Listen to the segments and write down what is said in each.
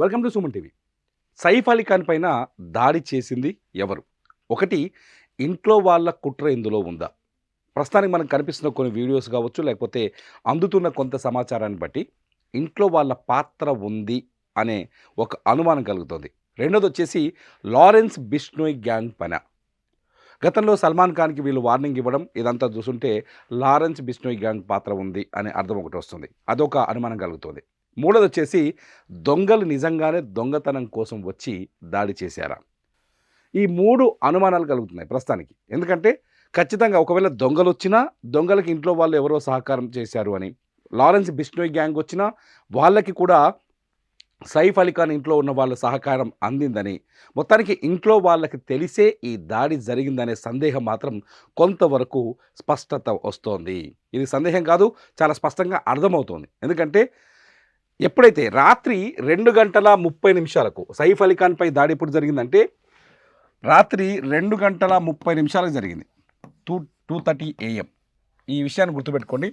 Welcome to Suman TV Saif Ali Khan పైన దాడి చేసింది ఎవరు? ఒకటి ఇంట్లో వాళ్ళ కుట్ర ఇందులో ఉందా? ప్రస్తుతానికి మనకు కనిపిస్తున్న కొన్ని వీడియోస్ కావచ్చు లేకపోతే అందుతున్న కొంత సమాచారాన్ని బట్టి ఇంట్లో వాళ్ళ పాత్ర ఉంది అనే ఒక అనుమానం కలుగుతుంది. రెండోది వచ్చేసి లారెన్స్ బిష్నోయ్ గ్యాంగ్ పన. గతంలో సల్మాన్ ఖాన్కి వీళ్ళు వార్నింగ్ ఇవ్వడం ఇదంతా చూస్తుంటే లారెన్స్ బిష్నోయ్ గ్యాంగ్ పాత్ర ఉంది అనే అర్థం ఒకటి వస్తుంది. అదొక అనుమానం కలుగుతుంది. మూడోది వచ్చేసి దొంగలు నిజంగానే దొంగతనం కోసం వచ్చి దాడి చేశారా? ఈ మూడు అనుమానాలు కలుగుతున్నాయి ప్రస్తుతానికి. ఎందుకంటే ఖచ్చితంగా ఒకవేళ దొంగలు వచ్చినా దొంగలకి ఇంట్లో వాళ్ళు ఎవరో సహకారం చేశారు అని లారెన్స్ బిష్ణోయ్ గ్యాంగ్ వచ్చినా వాళ్ళకి కూడా సైఫ్ అలీఖాన్ ఇంట్లో ఉన్న వాళ్ళ సహకారం అందిందని మొత్తానికి ఇంట్లో వాళ్ళకి తెలిసే ఈ దాడి జరిగిందనే సందేహం మాత్రం కొంతవరకు స్పష్టత వస్తోంది. ఇది సందేహం కాదు చాలా స్పష్టంగా అర్థమవుతోంది. ఎందుకంటే ఎప్పుడైతే రాత్రి రెండు గంటల ముప్పై నిమిషాలకు సైఫ్ అలీఖాన్పై దాడి ఎప్పుడు జరిగిందంటే రాత్రి రెండు గంటల ముప్పై నిమిషాలకు జరిగింది. Two two thirty AM. ఈ విషయాన్ని గుర్తుపెట్టుకోండి.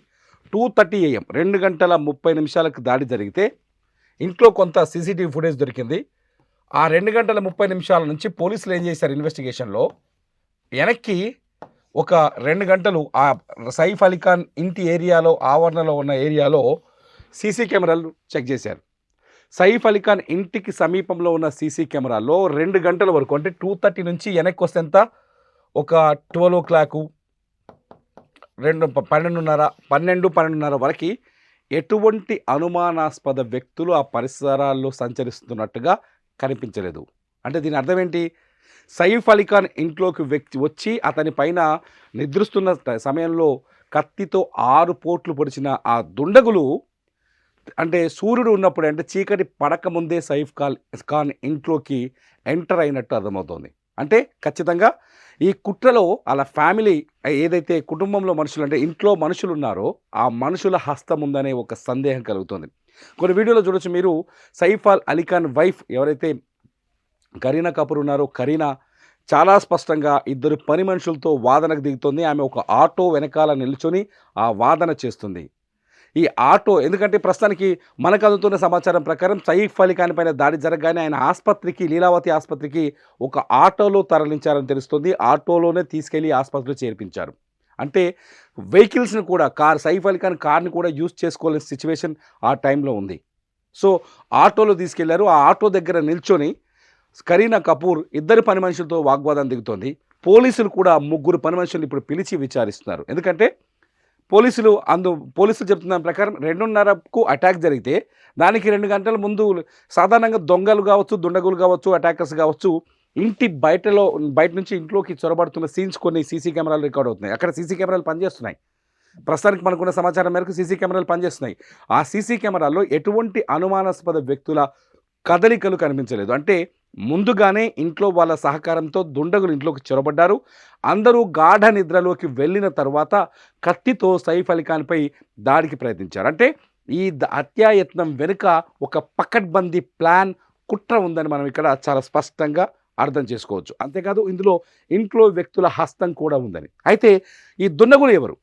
టూ థర్టీ ఏఎం రెండు గంటల ముప్పై నిమిషాలకు దాడి జరిగితే ఇంట్లో కొంత సీసీటీవీ ఫుటేజ్ దొరికింది. ఆ రెండు గంటల ముప్పై నిమిషాల నుంచి పోలీసులు ఏం చేశారు ఇన్వెస్టిగేషన్లో? వెనక్కి ఒక రెండు గంటలు ఆ సైఫ్ అలీఖాన్ ఇంటి ఏరియాలో ఆవరణలో ఉన్న ఏరియాలో సీసీ కెమెరాలు చెక్ చేశారు. సైఫ్ అలీ ఖాన్ ఇంటికి సమీపంలో ఉన్న సీసీ కెమెరాలో రెండు గంటల వరకు అంటే టూ థర్టీ నుంచి వెనక్కి వస్తే ఎంత ఒక ట్వెల్వ్ ఓ క్లాకు రెండు పన్నెండున్నర పన్నెండు పన్నెండున్నర వరకు ఎటువంటి అనుమానాస్పద వ్యక్తులు ఆ పరిసరాల్లో సంచరిస్తున్నట్టుగా కనిపించలేదు. అంటే దీని అర్థం ఏంటి? సైఫ్ అలీ ఖాన్ ఇంట్లోకి వ్యక్తి వచ్చి అతని పైన నిద్రిస్తున్న సమయంలో కత్తితో ఆరు పోట్లు పొడిచిన ఆ దుండగులు అంటే సూర్యుడు ఉన్నప్పుడు అంటే చీకటి పడక ముందే సైఫ్ ఖాన్ ఖాన్ ఇంట్లోకి ఎంటర్ అయినట్టు అర్థమవుతోంది. అంటే ఖచ్చితంగా ఈ కుట్రలో అలా ఫ్యామిలీ ఏదైతే కుటుంబంలో మనుషులు అంటే ఇంట్లో మనుషులు ఉన్నారో ఆ మనుషుల హస్తం ఉందనే ఒక సందేహం కలుగుతుంది. కొన్ని వీడియోలో చూడొచ్చు మీరు సైఫ్ అల్ అలీఖాన్ వైఫ్ ఎవరైతే కరీనా కపూర్ ఉన్నారో కరీనా చాలా స్పష్టంగా ఇద్దరు పని మనుషులతో వాదనకు దిగుతుంది. ఆమె ఒక ఆటో వెనకాల నిల్చొని ఆ వాదన చేస్తుంది. ఈ ఆటో ఎందుకంటే ప్రస్తుతానికి మనకు అందుతున్న సమాచారం ప్రకారం సయీఫ్ అలీ ఖాన్ పైన దాడి జరగగానే ఆయన ఆసుపత్రికి లీలావతి ఆసుపత్రికి ఒక ఆటోలో తరలించారని తెలుస్తుంది. ఆటోలోనే తీసుకెళ్ళి ఆసుపత్రిలో చేర్పించారు. అంటే వెహికల్స్ని కూడా కార్ సైఫ్ అలీ ఖాన్ కార్ని కూడా యూజ్ చేసుకోలేని సిచ్యువేషన్ ఆ టైంలో ఉంది. సో ఆటోలో తీసుకెళ్ళారు. ఆ ఆటో దగ్గర నిల్చొని కరీనా కపూర్ ఇద్దరు పని మనుషులతో వాగ్వాదం దిగుతోంది. పోలీసులు కూడా ముగ్గురు పని మనుషులు ఇప్పుడు పిలిచి విచారిస్తున్నారు. ఎందుకంటే పోలీసులు అందు పోలీసులు చెప్తున్న ప్రకారం రెండున్నరకు అటాక్ జరిగితే దానికి రెండు గంటల ముందు సాధారణంగా దొంగలు కావచ్చు దుండగులు కావచ్చు అటాకర్స్ కావచ్చు ఇంటి బయటలో బయట నుంచి ఇంట్లోకి చొరబడుతున్న సీన్స్ కొన్ని సీసీ కెమెరాలు రికార్డ్ అవుతున్నాయి. అక్కడ సీసీ కెమెరాలు పనిచేస్తున్నాయి. ప్రస్తుతానికి మనకున్న సమాచారం మేరకు సీసీ కెమెరాలు పనిచేస్తున్నాయి. ఆ సీసీ కెమెరాల్లో ఎటువంటి అనుమానాస్పద వ్యక్తుల కదలికలు కనిపించలేదు. అంటే ముందుగానే ఇంట్లో వాళ్ళ సహకారంతో దుండగులు ఇంట్లోకి చొరబడ్డారు. అందరూ గాఢ నిద్రలోకి వెళ్ళిన తర్వాత కత్తితో సైఫ్ అలీఖాన్పై దాడికి ప్రయత్నించారు. అంటే ఈ ద- హత్యాయత్నం వెనుక ఒక పకడ్బందీ ప్లాన్ కుట్ర ఉందని మనం ఇక్కడ చాలా స్పష్టంగా అర్థం చేసుకోవచ్చు. అంతేకాదు ఇందులో ఇంట్లో వ్యక్తుల హస్తం కూడా ఉందని. అయితే ఈ దుండగులు ఎవరు?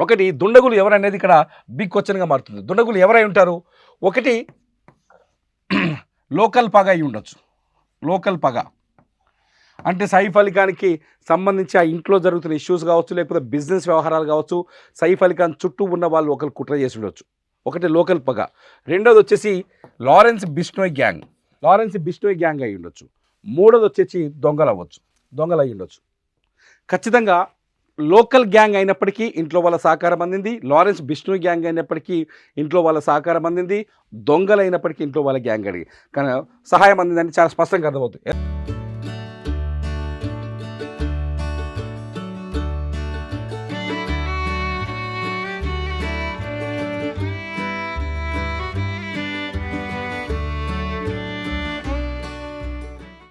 ఒకటి దుండగులు ఎవరనేది ఇక్కడ బిగ్ క్వశ్చన్గా మారుతుంది. దుండగులు ఎవరై ఉంటారు? ఒకటి లోకల్ పాగా అయి ఉండొచ్చు. లోకల్ పగ. అంటే సైఫ్ అలీ ఖాన్కి సంబంధించి ఆ ఇంట్లో జరుగుతున్న ఇష్యూస్ కావచ్చు లేకపోతే బిజినెస్ వ్యవహారాలు కావచ్చు సైఫ్ అలీ ఖాన్ చుట్టూ ఉన్న వాళ్ళు ఒకరు కుట్ర చేసి ఉండొచ్చు ఒకటి లోకల్ పగ. రెండోది వచ్చేసి Lawrence Bishnoi gang. Lawrence Bishnoi gang అయి ఉండొచ్చు మూడోది వచ్చేసి దొంగలు అవ్వచ్చు దొంగలు అయి ఉండొచ్చు ఖచ్చితంగా లోకల్ గ్యాంగ్ అయినప్పటికీ ఇంట్లో వాళ్ళ సహకారం అందింది. లారెన్స్ బిష్ణు గ్యాంగ్ అయినప్పటికీ ఇంట్లో వాళ్ళ సహకారం అందింది. దొంగలు అయినప్పటికీ ఇంట్లో వాళ్ళ గ్యాంగ్ అడిగి కానీ సహాయం అందిందని చాలా స్పష్టంగా అర్థమవుతుంది.